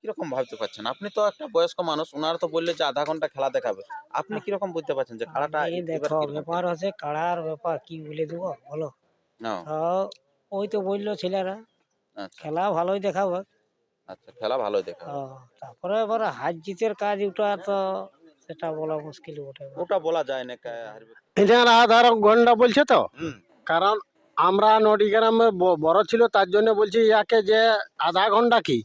কীরকম ভাবতে পারছেন? আপনি তো একটা বয়স্ক মানুষ ওনারা তো বললে যে আধা ঘণ্টা খেলা দেখাবে। আপনি কীরকম বুঝতে পারছেন যে খেলাটা দেখো ব্যাপার হচ্ছে কাড়ার ব্যাপার কি বলে দেবো বলো? না, ওই তো বলল ছেলেরা আচ্ছা। খেলা ভালোই দেখাবো। আচ্ছা খেলা ভালোই দেখা ও, তারপরে এবার হার জিতের কাজ ওটা তো সেটা বলা মুশকিল বটে। ওটা বলা যায় না কে হারবে। এটার আধার ঘণ্টা বলছে তো? কারণ আমরা নদী গ্রামে ব- বড় ছিল তার জন্য বলছি ইয়াকে যে আধা ঘণ্টা কি।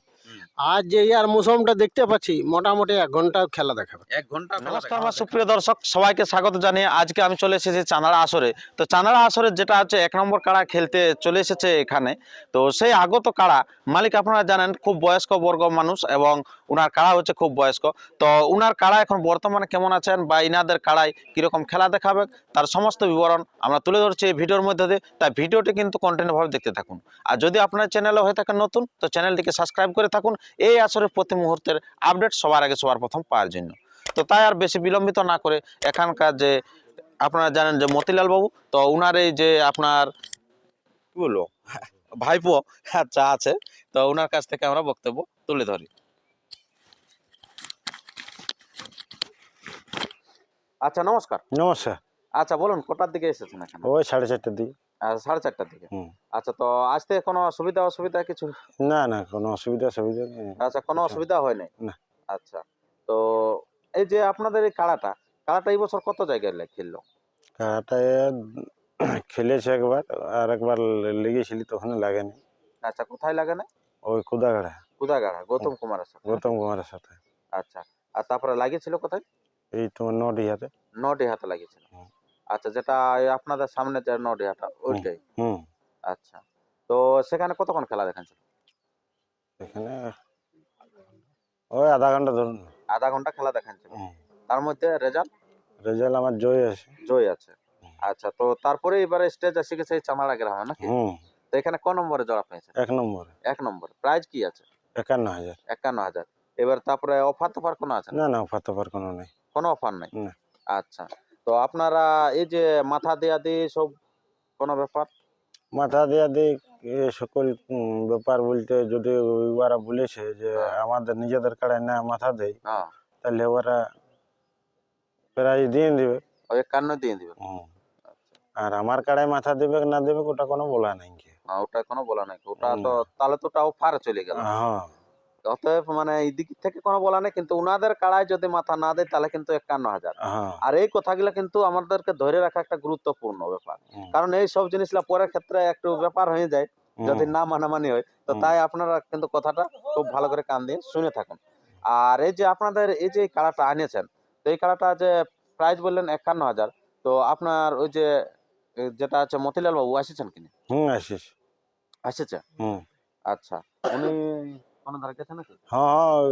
আজ যে ইয়ার মৌসুমটা দেখতে পাচ্ছি মোটামুটি এক ঘণ্টা খেলা দেখাবে এক ঘণ্টা নমস্কার আমার সুপ্রিয় দর্শক সবাইকে স্বাগত জানিয়ে আজকে আমি চলে এসেছি চানাড়া আসরে। তো চানাড়া আসরে যেটা হচ্ছে এক নম্বর কাড়া খেলতে চলে এসেছে এখানে। তো সেই আগত কাড়া মালিক আপনারা জানেন খুব বয়স্ক বর্গ মানুষ এবং উনার কাড়া হচ্ছে খুব বয়স্ক। তো উনার কাড়া এখন বর্তমানে কেমন আছেন বা ইনাদের কাড়ায় কীরকম খেলা দেখাবে তার সমস্ত বিবরণ আমরা তুলে ধরছি এই ভিডিওর মধ্যে দিয়ে। তাই ভিডিওটি কিন্তু কন্টিনিউভাবে দেখতে থাকুন। আর যদি আপনার চ্যানেলে হয়ে থাকেন নতুন তো চ্যানেলটিকে সাবস্ক্রাইব করে থাকুন। এই আসরের প্রতি মুহূর্তের আপডেট সবার আগে সবার প্রথম পাওয়ার জন্য। তো তাই আর বেশি বিলম্বিত না করে এখানকার যে আপনারা জানেন যে মতিলাল বাবু তো ওনার এই যে আপনার কি বলব ভাইপো আচ্ছা আছে তো ওনার কাছ থেকে আমরা বক্তব্য তুলে ধরি। আচ্ছা নমস্কার। নমস্কার। আচ্ছা বলুন কটার দিকে এসেছেন এখানে? ওই সাড়ে চারটের দিকে। সাড়ে চারটার দিকে। আচ্ছা তো আসতে কোনো অসুবিধা অসুবিধা কিছু? না না কোনো অসুবিধা সুবিধা নেই। আচ্ছা কোনো অসুবিধা হয় নাই? না। আচ্ছা তো এই যে আপনাদের এই কাড়াটা কাড়াটা এই বছর কত জায়গায় খেললো? কাটা খেলেছে একবার আর একবার লেগেছিলি তখন লাগেনি। আচ্ছা কোথায় লাগে না ওই কুদাগাড়া। কুদাগাড়া গৌতম কুমারের সাথে গৌতম কুমারের সাথে। আচ্ছা আর তারপরে লাগিয়েছিল কোথায়? এই তোমার নডিহাতে নডি হাতে লাগিয়েছিল। আচ্ছা যেটা আপনাদের সামনে যে নডি হাটা ওইটাই? হুম। আচ্ছা তো সেখানে কতক্ষণ খেলা দেখাচ্ছিল এখানে ওই আধা ঘণ্টা ধরুন। আধা ঘণ্টা খেলা হুম। তার মধ্যে রেজাল্ট? রেজাল্ট আমার জয় আছে। জয় আছে। আচ্ছা তো তারপরে এবারে স্টেজ এসে গেছে চামাড়া গ্রামে নাকি? তো এখানে ক নম্বরে জড়া পেয়েছে? এক নম্বরে। এক নম্বর। প্রাইজ কি আছে? একান্ন হাজার। একান্ন হাজার। এবার তারপরে অফার তোফার কোনো আছে না? না ফাতে পার কোনো নেই। কোনো অফার নাই? আচ্ছা তো আপনারা এই যে মাথা দেয়া দিয়ে সব কোনো ব্যাপার? মাথা দেওয়া দিক এ সকল ব্যাপার বলতে যদি ওরা বলেছে যে হ্যাঁ। আমাদের নিজেদের কাড়ায় না মাথা দেয় হ্যাঁ। তাহলে ওরা প্রাইজ দিয়ে দিবে। ওই একান্ন দিয়ে দিবে। আচ্ছা। আর আমার কাড়ায় মাথা দেবে না দেবে ওটা কোনো বলা নাই কি। ওটা কোনো বলা নাই ওটা তো তাহলে তো ওটা অফার চলে গেল। হ্যাঁ। অতএব মানে এই দিক থেকে কোনো বলা নেই কিন্তু উনাদের কাড়ায় যদি মাথা না দেয় তাহলে কিন্তু একান্ন হাজার। হ্যাঁ। আর এই কথাগুলো কিন্তু আমাদেরকে ধরে রাখা একটা গুরুত্বপূর্ণ ব্যাপার। কারণ এই সব জিনিসগুলা পরের ক্ষেত্রে একটু ব্যাপার হয়ে যায় যদি না মানামানি হয় তো তাই আপনারা কিন্তু কথাটা খুব ভালো করে কান দিয়ে শুনে থাকুন। আর এই যে আপনাদের এই যে কাড়াটা আনিয়েছেন তো এই কাড়াটা যে প্রাইস বললেন একান্ন হাজার তো আপনার ওই যে যেটা আছে মতিলাল বাবু আসেছেন কিনা হুম আসিস আসেছে? হুম। আচ্ছা উনি কোনো ধারে গেছে নাকি? হ্যাঁ হ্যাঁ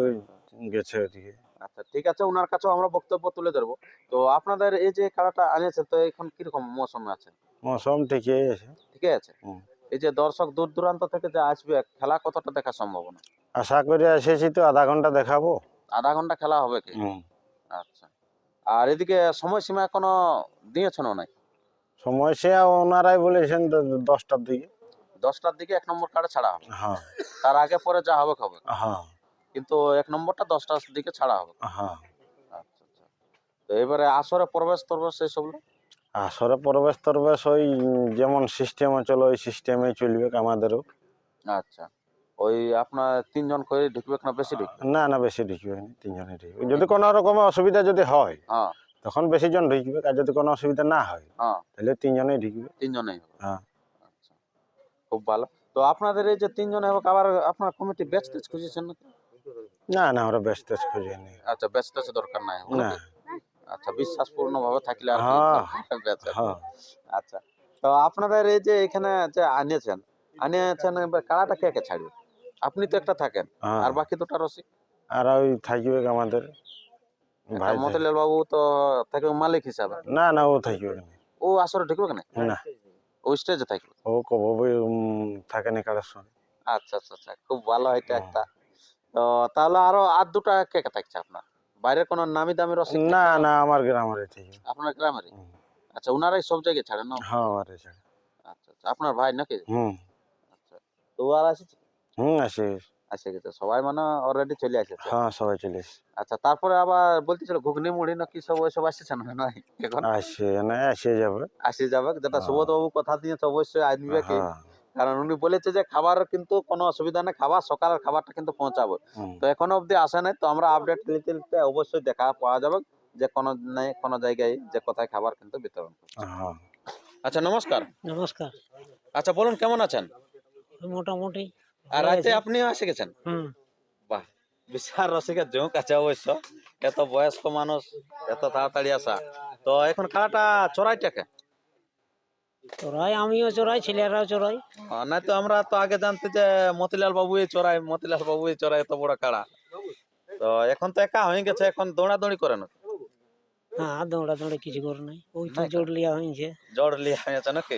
গেছে ওদিকে আচ্ছা ঠিক আছে ওনার কাছেও আমরা বক্তব্য তুলে ধরবো। তো আপনাদের এই যে কাড়াটা আনিয়েছেন তো এখন কীরকম মৌসুমে আছে? মৌসুম ঠিকই আছে। ঠিকই আছে। এই যে দর্শক দূর দূরান্ত থেকে যে আসবে খেলা কতটা দেখা সম্ভাবনা আশা করে এসেছি তো আধা ঘণ্টা দেখাবো। আধা ঘণ্টা খেলা হবে কি। আচ্ছা। আর এদিকে সময়সীমা এখনও দিয়েছেন নাই সময় সে ওনারাই বলেছেন দশটার দিকে। দশটার দিকে এক নম্বর কার্ডে ছাড়া হবে। হ্যাঁ। তার আগে পরে যা হবে হবে হ্যাঁ। কিন্তু এক নম্বরটা দশটার দিকে ছাড়া হবে। হ্যাঁ। আচ্ছা আচ্ছা। তো এবারে আসরে প্রবেশ টরবেশ এইসব আসরে প্রবেশ তরবেশ ওই যেমন সিস্টেমে চলো ওই সিস্টেমে চলবে আমাদেরও। আচ্ছা। ওই আপনার তিনজন করে ঢুকবে না বেশি ঢুকবে? না না বেশি ঢুকবে না তিনজনে ঢুকবে। যদি কোনো রকমের অসুবিধা যদি হয় হ্যাঁ। তখন বেশি জন ঢুকবে আর যদি কোনো অসুবিধা না হয় হ্যাঁ। তাহলে তিনজনেই ঢুকবে। তিনজনেই হবে। হ্যাঁ। আচ্ছা খুব ভালো। তো আপনাদের এই যে তিনজন হবে আবার আপনার কমিটি ব্যাচ টেচ খুঁজেছেন নাকি? না না আমরা ব্যস্ত খুঁজে নি আচ্ছা ব্যাচ টেচ দরকার নাই। না? আচ্ছা বিশ্বাসপূর্ণ ভাবে থাকলে আর হ্যাঁ। ব্যাচ আছে। হ্যাঁ। আচ্ছা তো আপনাদের এই যে এখানে যে আনিয়েছেন আনিয়েছেন কাড়াটা কে কে ছাড়বে? আপনি তো একটা থাকেন হ্যাঁ। আর বাকি দুটা রসিক? আর ওই থাকবে আমাদের। মতিলাল বাবু তো থাকবে মালিক হিসাবে। না না ও থাকবে না। ও আসরে ঢুকবে কেন না। ও স্টেজে থাকবে ও কবে থাকে না কারোর সঙ্গে। আচ্ছা আচ্ছা আচ্ছা খুব ভালো এটা একটা। তো তাহলে আরও আর দুটা কে কে থাকছে আপনার? বাইরের কোনো নামি দামি রসিক না না আমার গ্রামের থাকবে আপনার গ্রামের? আচ্ছা ওনারাই সব জায়গায় ছাড়েন না? হ্যাঁ আমার ছাড়া। আচ্ছা আচ্ছা আপনার ভাই নাকি? হুম। আচ্ছা তো আর আসছে হুম আসিস আসে গেছে সবাই মানে অলরেডি চলে আসেছে হ্যাঁ সবাই চলে এসছে। আচ্ছা তারপরে আবার বলতেছিল ঘুগনি মুড়ি না কি সব ওইসব আসছে না? নয় এখন আসে না আসে যাবে। আসে যাবে যেটা হ্যাঁ। সুবোধ বাবু কথা দিয়েছে অবশ্যই আসবে কি হ্যাঁ। কারণ উনি বলেছে যে খাবার কিন্তু কোনো অসুবিধা নেই খাবার সকালের খাবারটা কিন্তু পৌঁছাবে। তো এখনও অবধি আসে নাই তো আমরা আপডেট নিতে নিতে অবশ্যই দেখা পাওয়া যাবে যে কোনো নাই কোনো জায়গায় যে কোথায় খাবার কিন্তু বিতরণ করছে। হ্যাঁ। আচ্ছা নমস্কার। নমস্কার। আচ্ছা বলুন কেমন আছেন? মোটামুটি আর রাতে আপনিও এসে গেছেন? বাহ বিশাল রসিকের জোঁক আছে অবশ্য। এত বয়স্ক মানুষ এত তাড়াতাড়ি আসা। তো এখন খেলাটা চড়াইটাকে চোরাই আমিও চোরাই ছেলেরাও চোরাই না তো আমরা তো আগে জানতে যে মতিলাল বাবু চড়াই মতিলাল বাবু চড়াই এত বড় কাড়া তো এখন তো একা হয়ে গেছে এখন দৌড়াদৌড়ি করে না হ্যাঁ দৌড়া দৌড়ে কিছু করে নাই। ওই তো। জোর লিয়া হয়েছে। জড় লিয়ে হয়েছে নাকি?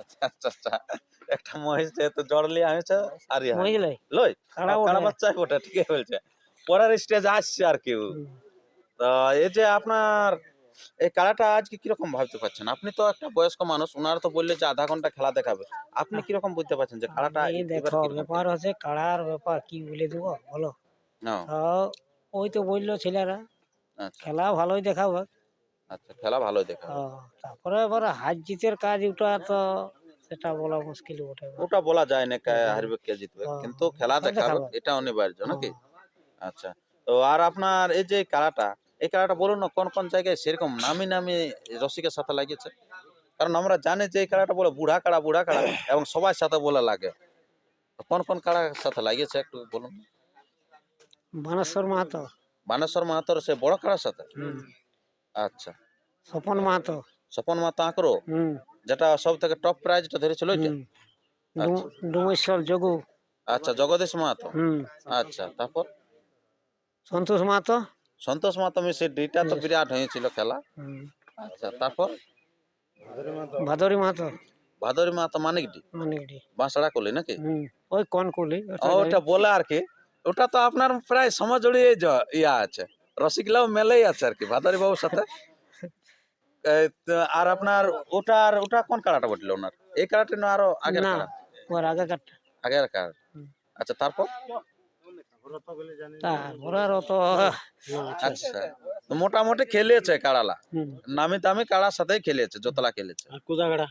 আচ্ছা আচ্ছা আচ্ছা। একটা মহিষ যেহেতু জড় লিয়ে হয়েছে আর লই কাড়া বাচ্চা ওটা ঠিকই বলছে। পরের স্টেজ আসছে আর কি হুম। তো এই যে আপনার এই কাড়াটা আজকে কীরকম ভাবতে পারছেন? আপনি তো একটা বয়স্ক মানুষ ওনারা তো বললে যে আধা ঘণ্টা খেলা দেখাবে। আপনি কীরকম বুঝতে পারছেন যে কাড়াটা এই দেখো ব্যাপার হচ্ছে? কাড়ার ব্যাপার কি বলে দেবো বলো। ওই তো বলল ছেলেরা আচ্ছা। খেলা ভালোই দেখাবে। আচ্ছা খেলা ভালোই দেখা ও, তারপরে এবার হার জিতের কাজ ওটা তো সেটা বলা মুশকিল বটে ওটা বলা যায় না কে হ্যাঁ। হারবে কে জিতবে। হ্যাঁ। কিন্তু খেলা দেখাবে। এটা অনিবার্য নাকি? হ্যাঁ। আচ্ছা। তো আর আপনার এই যে খেলাটা এই খেলাটা বলুন না কোন কোন জায়গায় সেরকম নামি নামি রসিকের সাথে লাগিয়েছে? কারণ আমরা জানি যে এই খেলাটা বলে বুড়া কাড়া বুড়া কাড়া এবং সবার সাথে বলে লাগে। কোন কোন কাড়ার সাথে লাগিয়েছে একটু বলুন বানেশ্বর মাহাতো। বানেশ্বর মাহাতোর সে বড় কাড়ার সাথে? আচ্ছা। স্বপন মাহাতো। স্বপন মাহাতো আঁকড়ো? যেটা সব থেকে টপ প্রাইজটা ধরেছিল ওইটা? ডুমেশ্বর যোগু আচ্ছা। জগদীশ মাহাতো? আচ্ছা তারপর? সন্তোষ মাহাতো। সন্তোষ মাহাতো মিশে দুইটা তো বিরাট হয়েছিল খেলা। আচ্ছা তারপর? ভাদরি মাহাতো। ভাদরি মাহাতো। মানিকডি? মানিকডি। বাঁশড়া করলি নাকি? ওই কোন কুলি ওটা বলে আর কি। ওটা তো আপনার প্রায় সমাজ জড়িয়ে ইয়া আছে। রসিকলাও মেলেই আছে আর কি ভাদারি বাবুর সাথে। আর আপনার ওটার ওটা কোন কাড়াটা বটলো ওনার? এই না আরও আগের না ওর আগের কাড়া আচ্ছা তারপর? তারপরে আর অত আচ্ছা মোটামুটি খেলেছে কাড়ালা। নামি দামি কাড়ার সাথেই খেলেছে জোতলা খেলেছে। আর কুদাগাড়া?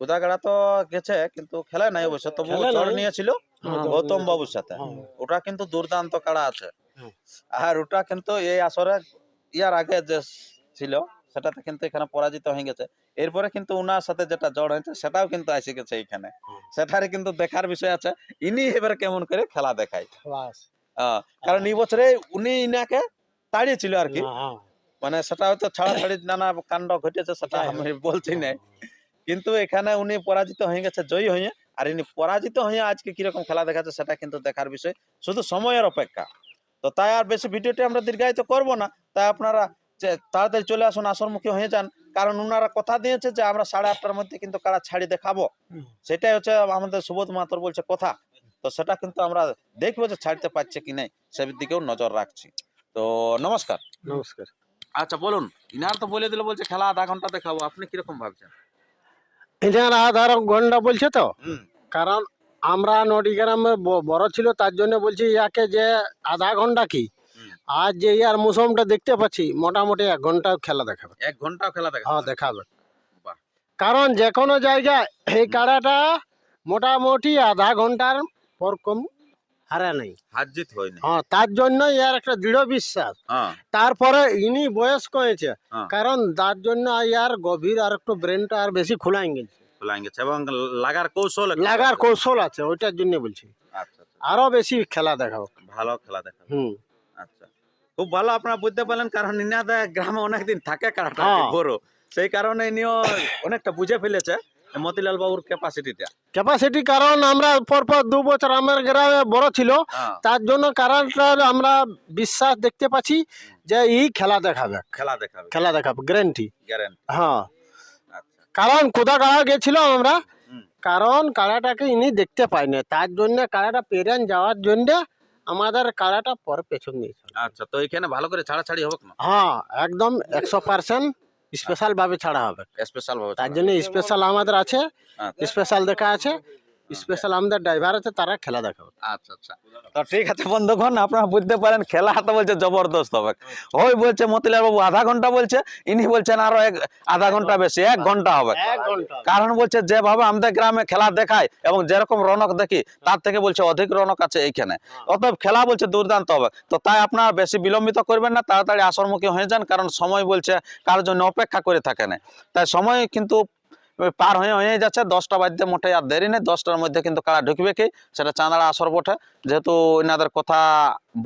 কুদাগাড়া তো গেছে কিন্তু খেলা নাই অবশ্য তবু চড় নিয়েছিল হ্যাঁ। গৌতম বাবুর সাথে। ওটা কিন্তু দুর্দান্ত কাড়া আছে। আর ওটা কিন্তু এই আসরে ইয়ার আগে যে ছিল সেটাতে কিন্তু এখানে পরাজিত হয়ে গেছে। এরপরে কিন্তু উনার সাথে যেটা জড় হয়েছে সেটাও কিন্তু এসে গেছে এখানে। সেটারে কিন্তু দেখার বিষয় আছে ইনি এবার কেমন করে খেলা দেখায়। কারণ এই বছরে উনি ইনাকে তাড়িয়েছিল আর কি। মানে সেটা হয়তো ছাড়াছাড়ি নানা কাণ্ড ঘটেছে সেটা আমি বলছি না। কিন্তু এখানে উনি পরাজিত হয়ে গেছে জয়ী হয়ে। আর ইনি পরাজিত হয়ে আজকে কীরকম খেলা দেখাচ্ছে সেটা কিন্তু দেখার বিষয়। শুধু সময়ের অপেক্ষা। তো তাই আর বেশি ভিডিওটি আমরা দীর্ঘায়িত করব না। তাই আপনারা তাড়াতাড়ি চলে আসুন আসরমুখী হয়ে যান। কারণ ওনারা কথা দিয়েছে যে আমরা সাড়ে আটটার মধ্যে কিন্তু কারা ছাড়ি দেখাবো। সেটাই হচ্ছে আমাদের সুবোধ মাতর বলছে কথা। তো সেটা কিন্তু আমরা দেখব যে ছাড়তে পারছে কি নাই সে দিকেও নজর রাখছি। তো নমস্কার। নমস্কার। আচ্ছা বলুন ইনার তো বলে দিল বলছে খেলা আধা ঘণ্টা দেখাবো। আপনি কীরকম ভাবছেন? এটার আধার ঘণ্টা বলছে তো? কারণ আমরা নদীগ্রামে ব- বড় ছিল তার জন্য বলছি ইয়াকে যে আধা ঘণ্টা কি। আজ যে ইয়ার মৌসুমটা দেখতে পাচ্ছি মোটামুটি এক ঘণ্টা খেলা দেখাবে এক ঘন্টাও খেলা দেখা হ্যাঁ দেখাবে কারণ যে কোনো জায়গায় এই কাড়াটা মোটামুটি আধা ঘণ্টার পর কম হারে নাই। হার জিত হ্যাঁ তার জন্য ইয়ার একটা দৃঢ় বিশ্বাস। হ্যাঁ। তারপরে ইনি বয়স্ক হয়েছে হ্যাঁ। কারণ তার জন্য ইয়ার গভীর আর একটু ব্রেনটা আর বেশি খোলাই গেছে। খোলাই গেছে এবং লাগার কৌশল লাগার কৌশল আছে ওইটার জন্য বলছি। আচ্ছা আচ্ছা। আরও বেশি খেলা দেখাও ভালো খেলা দেখা হুম। খুব ভালো আপনারা বুঝতে পারলেন কারণ ইনাদা গ্রামে অনেকদিন থাকে কারাটা হ্যাঁ। বড়। সেই কারণে ইনিও অনেকটা বুঝে ফেলেছে মতিলাল বাবুর ক্যাপাসিটিটা ক্যাপাসিটি কারণ আমরা পরপর দু বছর আমার গ্রামে বড় ছিল হ্যাঁ। তার জন্য কারণটার আমরা বিশ্বাস দেখতে পাচ্ছি যে এই খেলা দেখাবে। খেলা দেখাবে। খেলা দেখাবে গ্যারেন্টি গ্যারেন্টি হ্যাঁ। আচ্ছা। কারণ কোদা কাড়া গেছিল আমরা? কারণ কাড়াটাকে ইনি দেখতে পাইনি তার জন্য কাড়াটা পেরেন যাওয়ার জন্য আমাদের কাড়াটা পরে পেছন দিয়েছিল আচ্ছা তো এখানে ভালো করে ছাড়াছাড়ি হবে না হ্যাঁ একদম একশো পার্সেন্ট স্পেশাল ভাবে ছাড়া হবে। স্পেশাল ভাবে তার জন্য স্পেশাল আমাদের আছে আচ্ছা। স্পেশাল দেখা আছে। স্পেশাল আমাদের ড্রাইভার আছে তারা খেলা দেখাবে। আচ্ছা আচ্ছা। তো ঠিক আছে বন্ধুগণ আপনারা বুঝতে পারেন খেলা তো বলছে জবরদস্ত হবে। ওই বলছে মতিলাল বাবু আধা ঘণ্টা বলছে ইনি বলছেন আরও এক আধা ঘণ্টা বেশি এক ঘণ্টা হবে। কারণ বলছে যেভাবে আমাদের গ্রামে খেলা দেখায় এবং যেরকম রনক দেখি তার থেকে বলছে অধিক রনক আছে এইখানে। অতএব খেলা বলছে দুর্দান্ত হবে। তো তাই আপনারা বেশি বিলম্বিত করবেন না তাড়াতাড়ি আসরমুখী হয়ে যান কারণ সময় বলছে কার জন্য অপেক্ষা করে থাকে না। তাই সময় কিন্তু পার হয়ে হয়ে যাচ্ছে, দশটা বাদ্যে মোটে আর দেরি নেই, দশটার মধ্যে কিন্তু কারা ঢুকবে কি? সেটা চাঁদাড়া আসর বটে। যেহেতু এনাদের কথা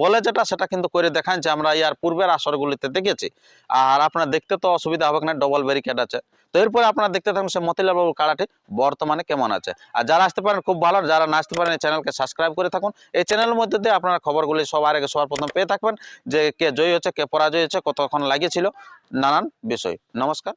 বলে যেটা, সেটা কিন্তু করে দেখান যে আমরা ইয়ার পূর্বের আসরগুলিতে দেখেছি। আর আপনার দেখতে তো অসুবিধা হবে না ডবল ব্যারিকেড আছে। তো এরপরে আপনারা দেখতে থাকুন সে মতিলাল বাবুর কাড়াটি বর্তমানে কেমন আছে। আর যারা আসতে পারেন, খুব ভালো। যারা না আসতে পারেন, এই চ্যানেলকে সাবস্ক্রাইব করে থাকুন। এই চ্যানেলের মধ্যে দিয়ে আপনারা খবরগুলি সবার আগে সবার প্রথম পেয়ে থাকবেন, যে কে জয়ী হচ্ছে কে পরাজয় হচ্ছে কতক্ষণ লাগিয়েছিল, নানান বিষয়। নমস্কার।